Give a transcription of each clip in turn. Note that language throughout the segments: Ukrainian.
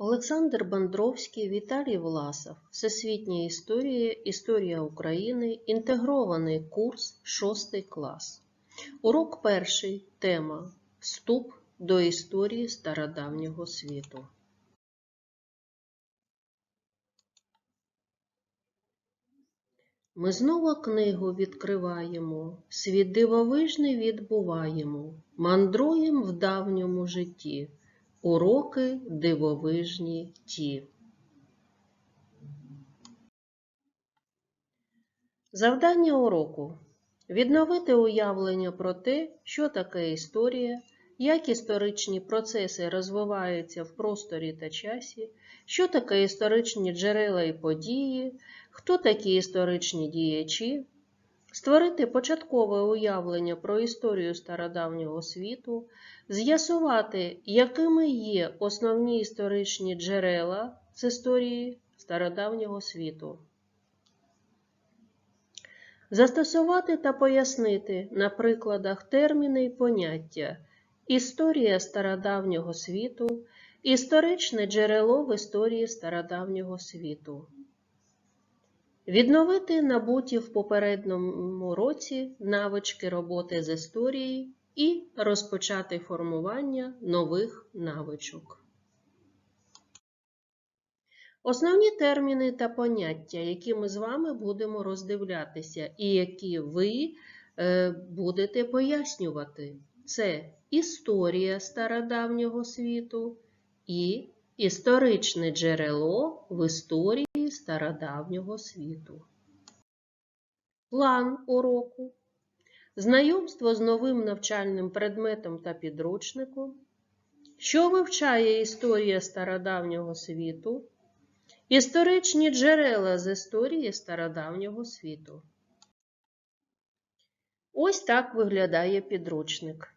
Олександр Бандровський, Віталій Власов. Всесвітня історія, Історія України. Інтегрований курс 6 клас. Урок перший. Тема Вступ до історії стародавнього світу. Ми знову книгу відкриваємо, світ дивовижний відбуваємо, мандруєм в давньому житті, уроки дивовижні ті. Завдання уроку відновити уявлення про те, що таке історія, як історичні процеси розвиваються в просторі та часі, що таке історичні джерела і події, хто такі історичні діячі, створити початкове уявлення про історію стародавнього світу, з'ясувати, якими є основні історичні джерела з історії стародавнього світу. Застосувати та пояснити на прикладах терміни й поняття Історія стародавнього світу, історичне джерело в історії стародавнього світу. Відновити набуті в попередньому році навички роботи з історією і розпочати формування нових навичок. Основні терміни та поняття, які ми з вами будемо роздивлятися, і які ви е, будете пояснювати, це історія стародавнього світу і історичне джерело в історії стародавнього світу. План уроку. Знайомство з новим навчальним предметом та підручником. Що вивчає історія стародавнього світу? Історичні джерела з історії стародавнього світу. Ось так виглядає підручник.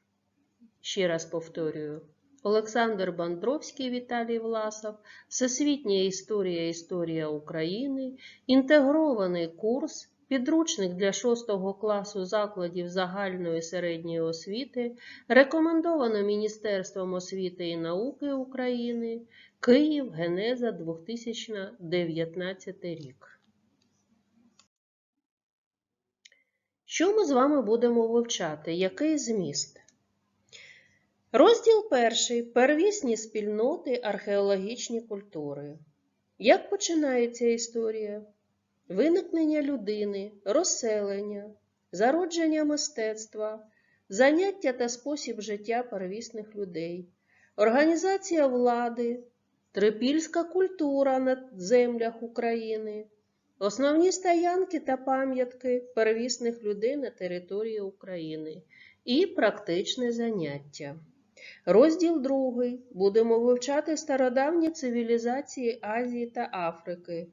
Ще раз повторюю. Олександр Бандровський, Віталій Власов, Всесвітня історія Історія України, інтегрований курс, підручник для 6 класу закладів загальної середньої освіти, рекомендовано Міністерством освіти і науки України, Київ, Генеза 2019 рік. Що ми з вами будемо вивчати? Який зміст? Розділ перший. Первісні спільноти археологічні культури. Як починається історія? Виникнення людини, розселення, зародження мистецтва, заняття та спосіб життя первісних людей, організація влади, трипільська культура на землях України, основні стоянки та пам'ятки первісних людей на території України і практичне заняття. Розділ другий. Будемо вивчати стародавні цивілізації Азії та Африки,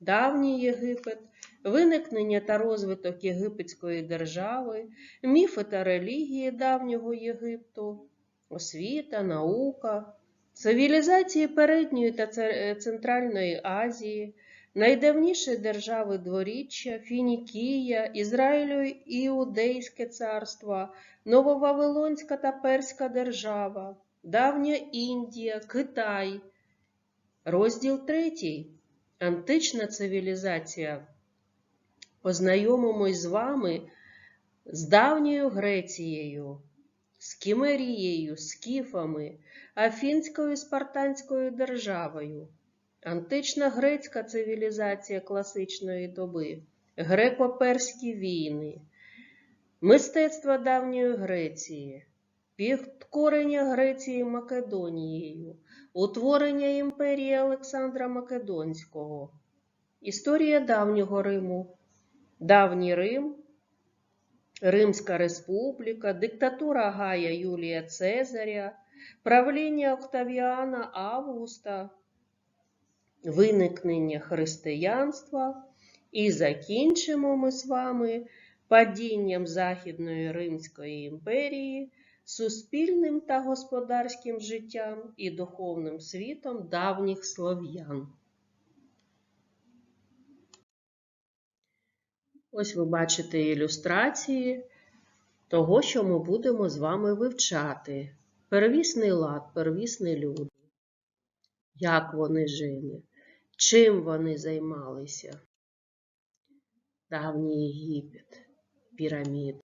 давній Єгипет, виникнення та розвиток Єгипетської держави, міфи та релігії давнього Єгипту, освіта, наука, цивілізації Передньої та Центральної Азії, найдавніші держави дворіччя, Фінікія, Ізраїлю Іудейське царство, Нововавилонська та Перська держава, Давня Індія, Китай. Розділ третій. Антична цивілізація. Познайомимось з вами з давньою Грецією, з Кімерією, скіфами, Афінською Спартанською державою. Антична грецька цивілізація класичної доби, греко-перські війни, мистецтво давньої Греції, підкорення Греції Македонією, утворення імперії Олександра Македонського, історія давнього Риму, давній Рим, Римська Республіка, диктатура Гая Юлія Цезаря, правління Октавіана Августа виникнення християнства і закінчимо ми з вами падінням Західної Римської імперії, суспільним та господарським життям і духовним світом давніх слов'ян. Ось ви бачите ілюстрації того, що ми будемо з вами вивчати. Первісний лад, первісні люди. як вони жили, чим вони займалися. Давній Єгипет, піраміди.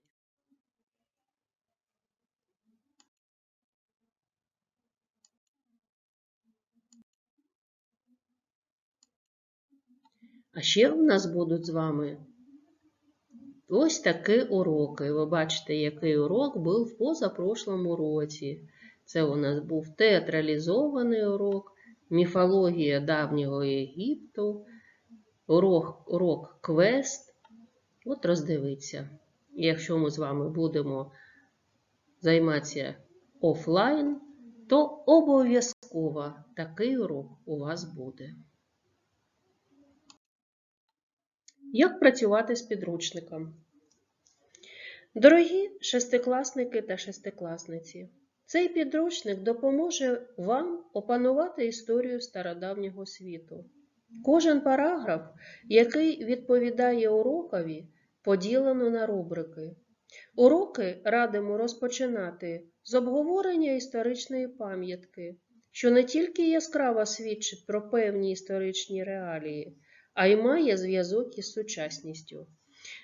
А ще в нас будуть з вами ось такі уроки. Ви бачите, який урок був в позапрошлому році. Це у нас був театралізований урок, міфологія давнього Єгипту, урок, урок квест. От роздивіться. Якщо ми з вами будемо займатися офлайн, то обов'язково такий урок у вас буде. Як працювати з підручником? Дорогі шестикласники та шестикласниці, цей підручник допоможе вам опанувати історію стародавнього світу. Кожен параграф, який відповідає урокові, поділено на рубрики. Уроки радимо розпочинати з обговорення історичної пам'ятки, що не тільки яскраво свідчить про певні історичні реалії, а й має зв'язок із сучасністю.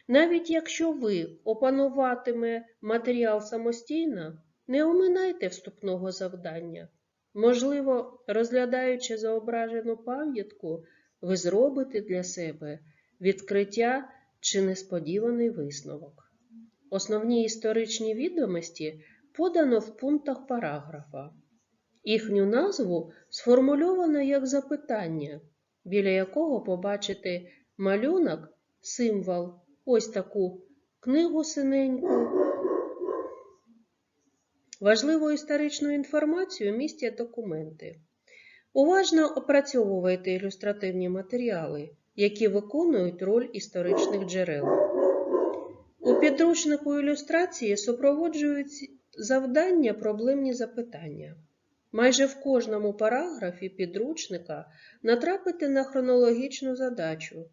Навіть якщо ви опануватиме матеріал самостійно, не оминайте вступного завдання. Можливо, розглядаючи зображену пам'ятку, ви зробите для себе відкриття чи несподіваний висновок. Основні історичні відомості подано в пунктах параграфа. Їхню назву сформульовано як запитання, біля якого побачите малюнок, символ, ось таку книгу синеньку. Важливу історичну інформацію містять документи. Уважно опрацьовуйте ілюстративні матеріали, які виконують роль історичних джерел. У підручнику ілюстрації супроводжують завдання проблемні запитання. Майже в кожному параграфі підручника натрапите на хронологічну задачу,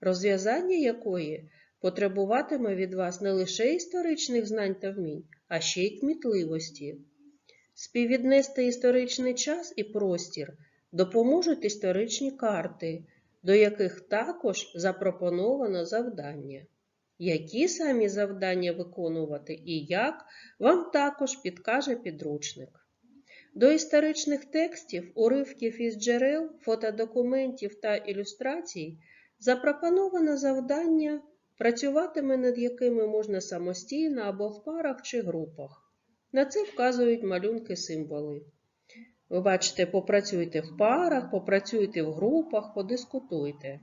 розв'язання якої потребуватиме від вас не лише історичних знань та вмінь, а ще й кмітливості. Співвіднести історичний час і простір допоможуть історичні карти, до яких також запропоновано завдання. Які самі завдання виконувати і як, вам також підкаже підручник. До історичних текстів, уривків із джерел, фотодокументів та ілюстрацій запропоновано завдання, працюватиме над якими можна самостійно або в парах чи групах. На це вказують малюнки символи. Ви бачите, попрацюйте в парах, попрацюйте в групах, подискутуйте.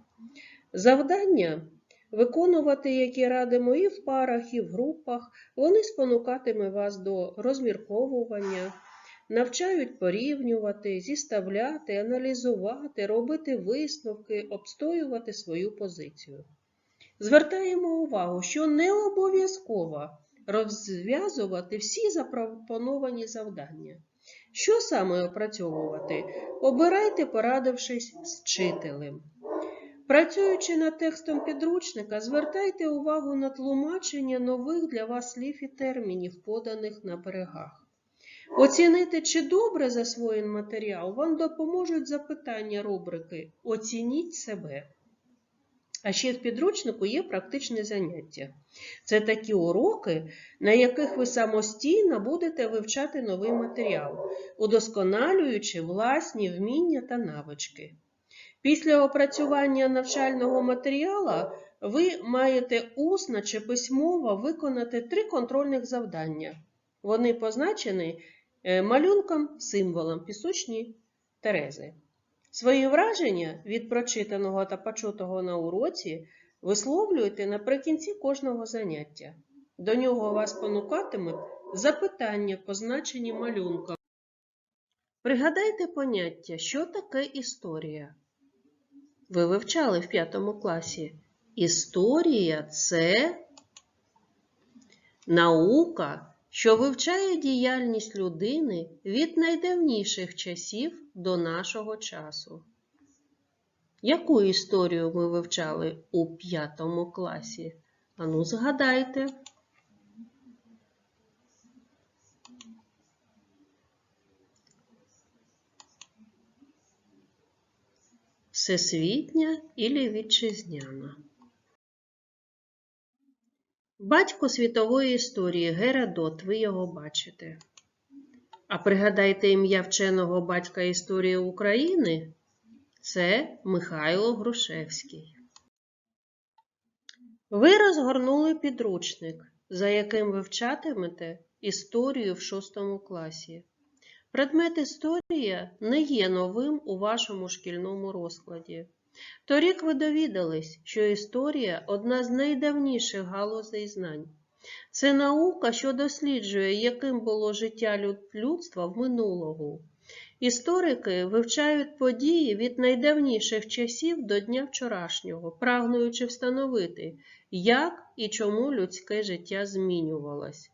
Завдання виконувати, які радимо і в парах, і в групах, вони спонукатиме вас до розмірковування, навчають порівнювати, зіставляти, аналізувати, робити висновки, обстоювати свою позицію. Звертаємо увагу, що не обов'язково розв'язувати всі запропоновані завдання. Що саме опрацьовувати? Обирайте, порадившись з вчителем. Працюючи над текстом підручника, звертайте увагу на тлумачення нових для вас слів і термінів, поданих на берегах. Оцінити, чи добре засвоєн матеріал, вам допоможуть запитання рубрики Оцініть себе. А ще в підручнику є практичні заняття. Це такі уроки, на яких ви самостійно будете вивчати новий матеріал, удосконалюючи власні вміння та навички. Після опрацювання навчального матеріалу ви маєте усно чи письмово виконати три контрольних завдання. Вони позначені е, малюнком, символом пісочні терези. Свої враження від прочитаного та почутого на уроці висловлюйте наприкінці кожного заняття. До нього вас понукатимуть запитання, позначені малюнком. Пригадайте поняття, що таке історія. Ви вивчали в п'ятому класі. Історія це наука що вивчає діяльність людини від найдавніших часів до нашого часу. Яку історію ви вивчали у п'ятому класі? Ану, згадайте. Всесвітня ілі вітчизняна. Батько світової історії Геродот, ви його бачите. А пригадайте ім'я вченого батька історії України це Михайло Грушевський. Ви розгорнули підручник, за яким вивчатимете історію в 6 класі. Предмет історія не є новим у вашому шкільному розкладі. Торік ви довідались, що історія одна з найдавніших галузей знань. Це наука, що досліджує, яким було життя людства в минулому. Історики вивчають події від найдавніших часів до дня вчорашнього, прагнуючи встановити, як і чому людське життя змінювалось.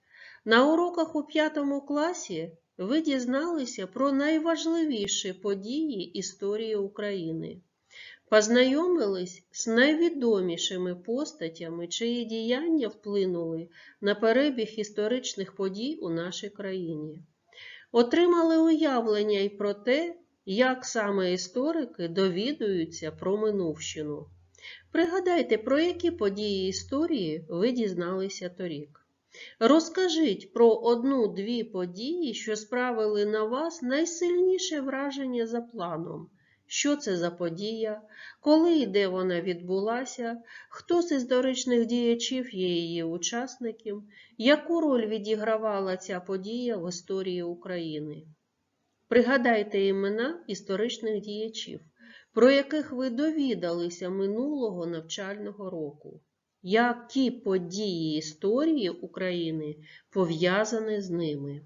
На уроках у п'ятому класі ви дізналися про найважливіші події історії України. Познайомились з найвідомішими постатями, чиї діяння вплинули на перебіг історичних подій у нашій країні. Отримали уявлення й про те, як саме історики довідуються про минувщину. Пригадайте, про які події історії ви дізналися торік. Розкажіть про одну-дві події, що справили на вас найсильніше враження за планом. Що це за подія, коли і де вона відбулася, хто з історичних діячів є її учасником, яку роль відігравала ця подія в історії України. Пригадайте імена історичних діячів, про яких ви довідалися минулого навчального року. Які події історії України пов'язані з ними?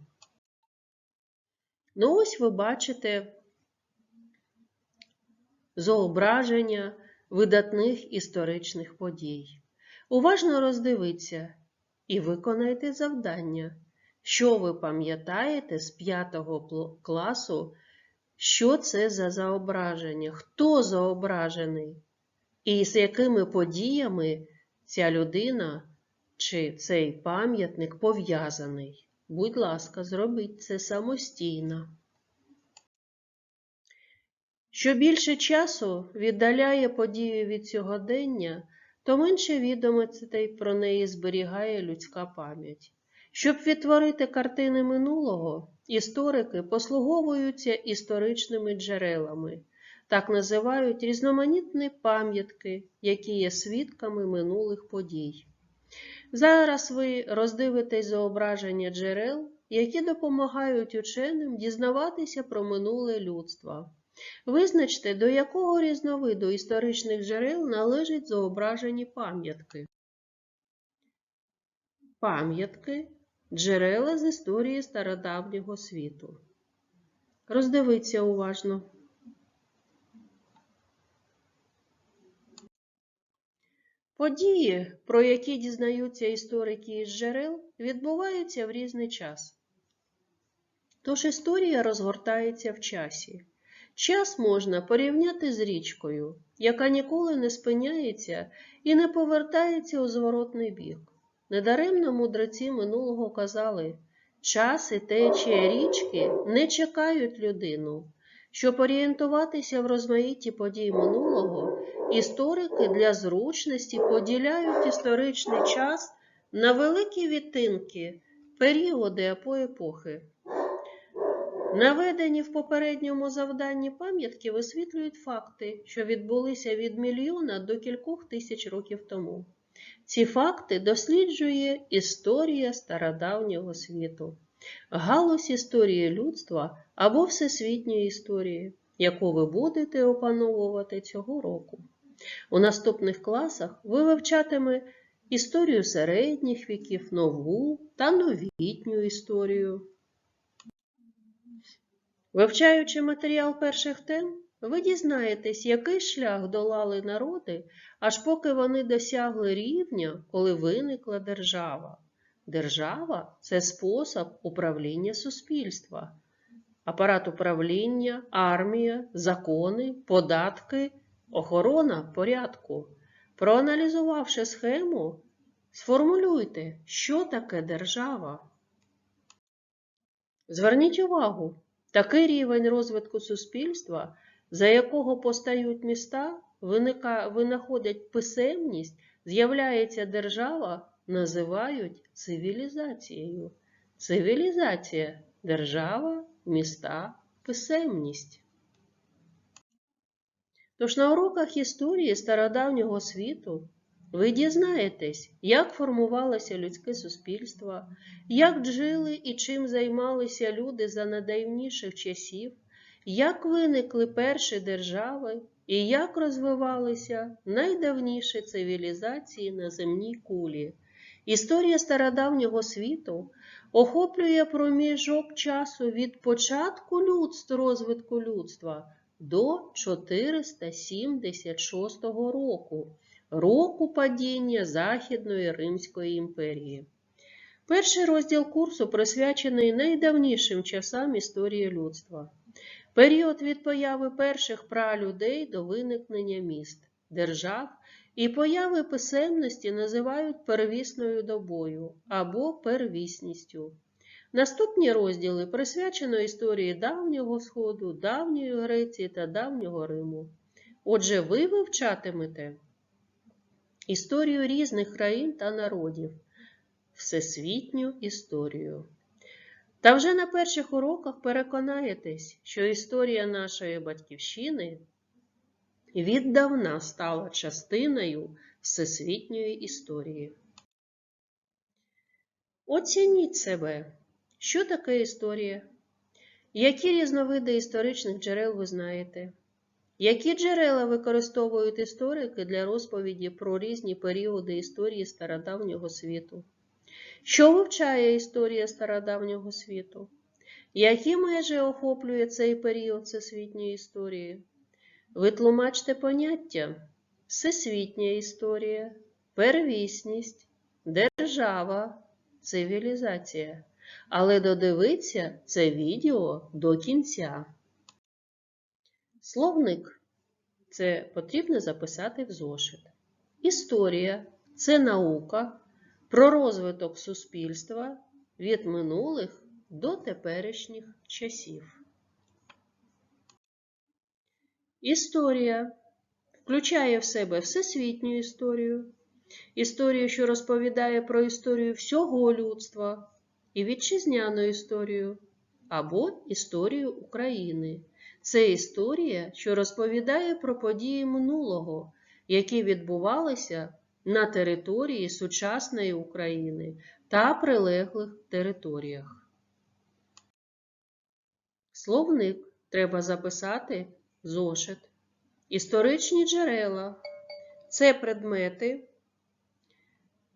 Ну, ось ви бачите зображення видатних історичних подій. Уважно роздивіться і виконайте завдання, що ви пам'ятаєте з 5 класу, що це за зображення, хто зображений, і з якими подіями ця людина чи цей пам'ятник пов'язаний. Будь ласка, зробіть це самостійно. Що більше часу віддаляє подію від сьогодення, то менше відомостей про неї зберігає людська пам'ять. Щоб відтворити картини минулого, історики послуговуються історичними джерелами, так називають різноманітні пам'ятки, які є свідками минулих подій. Зараз ви роздивитесь зображення джерел, які допомагають ученим дізнаватися про минуле людство. Визначте, до якого різновиду історичних джерел належать зображені пам'ятки. Пам'ятки джерела з історії стародавнього світу. Роздивіться уважно. Події, про які дізнаються історики із джерел, відбуваються в різний час. Тож історія розгортається в часі. Час можна порівняти з річкою, яка ніколи не спиняється і не повертається у зворотний бік. Недаремно мудреці минулого казали, час і течія річки не чекають людину. Щоб орієнтуватися в розмаїтті подій минулого, історики для зручності поділяють історичний час на великі відтинки, періоди або епохи. Наведені в попередньому завданні пам'ятки висвітлюють факти, що відбулися від мільйона до кількох тисяч років тому. Ці факти досліджує історія стародавнього світу, галузь історії людства або всесвітньої історії, яку ви будете опановувати цього року. У наступних класах ви вивчатиме історію середніх віків, нову та новітню історію. Вивчаючи матеріал перших тем, ви дізнаєтесь, який шлях долали народи, аж поки вони досягли рівня, коли виникла держава. Держава це спосіб управління суспільства, апарат управління, армія, закони, податки, охорона порядку. Проаналізувавши схему, сформулюйте, що таке держава. Зверніть увагу, такий рівень розвитку суспільства за якого постають міста, виника, винаходять писемність, з'являється держава, називають цивілізацією. Цивілізація держава, міста, писемність. Тож на уроках історії стародавнього світу ви дізнаєтесь, як формувалося людське суспільство, як жили і чим займалися люди за найдавніших часів, як виникли перші держави і як розвивалися найдавніші цивілізації на земній кулі. Історія стародавнього світу охоплює проміжок часу від початку людств, розвитку людства до 476 року, року падіння Західної Римської імперії. Перший розділ курсу присвячений найдавнішим часам історії людства. Період від появи перших пралюдей до виникнення міст, держав і появи писемності називають первісною добою або первісністю. Наступні розділи присвячено історії давнього Сходу, давньої Греції та давнього Риму. Отже, ви вивчатимете історію різних країн та народів, всесвітню історію. Та вже на перших уроках переконаєтесь, що історія нашої батьківщини віддавна стала частиною всесвітньої історії. Оцініть себе. Що таке історія? Які різновиди історичних джерел ви знаєте? Які джерела використовують історики для розповіді про різні періоди історії стародавнього світу? Що вивчає історія стародавнього світу? Які межі охоплює цей період всесвітньої історії? Ви тлумачте поняття всесвітня історія, первісність, держава, цивілізація. Але додивіться це відео до кінця. Словник це потрібно записати в зошит. Історія це наука про розвиток суспільства від минулих до теперішніх часів. Історія включає в себе всесвітню історію, історію, що розповідає про історію всього людства, і вітчизняну історію або історію України. Це історія, що розповідає про події минулого, які відбувалися на території сучасної України та прилеглих територіях. Словник треба записати зошит. Історичні джерела це предмети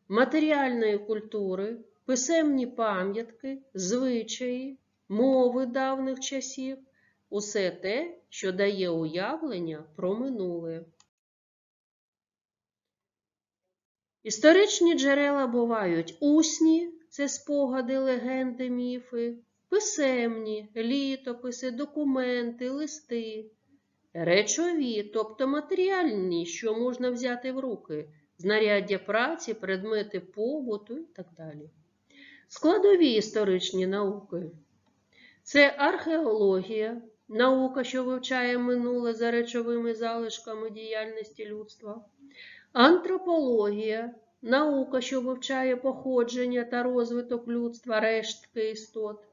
матеріальної культури, писемні пам'ятки, звичаї, мови давніх часів усе те, що дає уявлення про минуле. Історичні джерела бувають усні це спогади, легенди, міфи, писемні, літописи, документи, листи, речові, тобто матеріальні, що можна взяти в руки, знаряддя праці, предмети побуту і так далі. Складові історичні науки це археологія, наука, що вивчає минуле за речовими залишками діяльності людства, антропологія, наука, що вивчає походження та розвиток людства, рештки істот,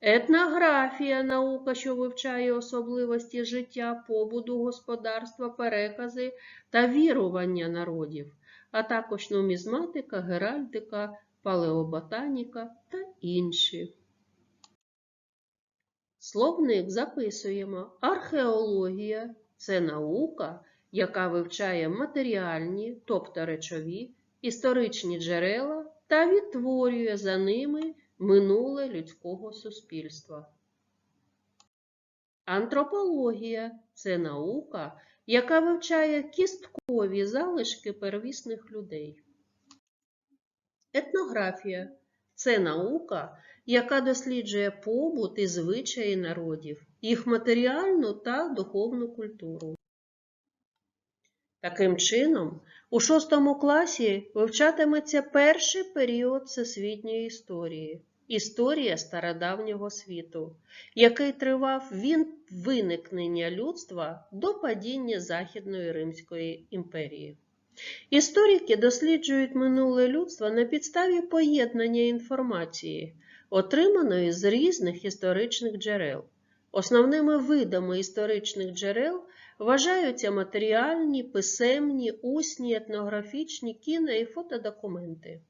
етнографія, наука, що вивчає особливості життя, побуду господарства, перекази та вірування народів, а також нумізматика, геральдика, палеоботаніка та інші. Словник записуємо. Археологія це наука, яка вивчає матеріальні, тобто речові, історичні джерела та відтворює за ними минуле людського суспільства. Антропологія це наука, яка вивчає кісткові залишки первісних людей. Етнографія це наука, яка досліджує побут і звичаї народів, їх матеріальну та духовну культуру. Таким чином, у шостому класі вивчатиметься перший період всесвітньої історії Історія стародавнього світу, який тривав від виникнення людства до падіння Західної Римської імперії. Історики досліджують минуле людство на підставі поєднання інформації, отриманої з різних історичних джерел. Основними видами історичних джерел вважаються матеріальні, писемні, усні, етнографічні, кіно і фотодокументи.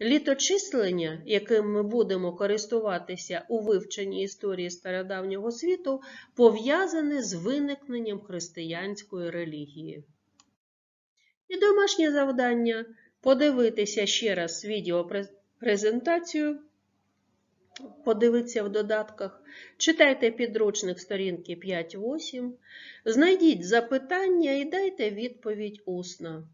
Літочислення, яким ми будемо користуватися у вивченні історії стародавнього світу, пов'язане з виникненням християнської релігії. І домашнє завдання подивитися ще раз відеопрезентацію, подивитися в додатках, читайте підручник сторінки 5-8, знайдіть запитання і дайте відповідь усно.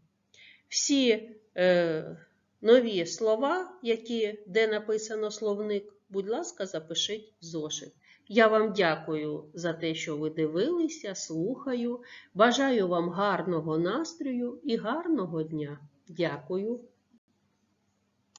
Всі е, нові слова, які, де написано словник, будь ласка, запишіть зошит. Я вам дякую за те, що ви дивилися, слухаю. Бажаю вам гарного настрою і гарного дня. Дякую.